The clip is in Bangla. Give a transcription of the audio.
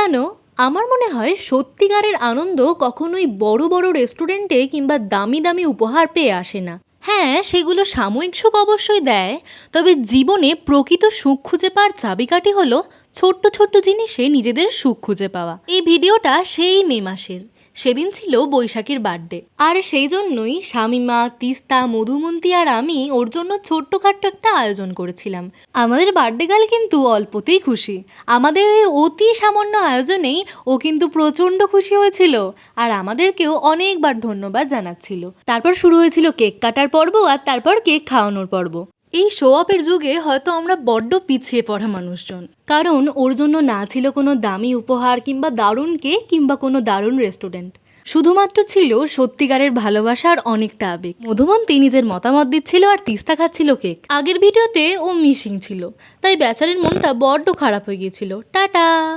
জানো, আমার মনে হয় সত্যিকারের আনন্দ কখনোই বড় বড় রেস্টুরেন্টে কিংবা দামি দামি উপহার পেয়ে আসে না। হ্যাঁ সেগুলো সাময়িক সুখ অবশ্যই দেয়, তবে জীবনে প্রকৃত সুখ খুঁজে পাওয়ার চাবিকাঠি হলো ছোট্ট ছোট্ট জিনিসে নিজেদের সুখ খুঁজে পাওয়া। এই ভিডিওটা সেই মে মাসের। সেদিন ছিল বৈশাখীর বার্থডে। আর সেই জন্যই শামিমা, তিস্তা, মধুমন্তী আর আমি ওর জন্য ছোট্টখাট্ট একটা আয়োজন করেছিলাম। আমাদের বার্থডে গাল কিন্তু অল্পতেই খুশি। আমাদের এই অতি সামান্য আয়োজনেই ও কিন্তু প্রচণ্ড খুশি হয়েছিল আর আমাদেরকেও অনেকবার ধন্যবাদ জানাচ্ছিল। তারপর শুরু হয়েছিল কেক কাটার পর্ব আর তারপর কেক খাওয়ানোর পর্ব। এই শো অফের যুগে হয়তো আমরা বড্ড পিছিয়ে পড়া মানুষজন। কারণ ওর জন্য না ছিল কোনো দামি উপহার কিংবা দারুণ কেক কিংবা কোনো দারুণ রেস্টুরেন্ট শুধুমাত্র ছিল সত্যিকারের ভালোবাসার অনেকটা আবেগ। মধুমন্তী নিজের মতামত দিচ্ছিল আর তিস্তা খাচ্ছিল কেক। আগের ভিডিওতে ও মিসিং ছিল। তাই বেচারের মনটা বড্ড খারাপ হয়ে গিয়েছিল। টাটা!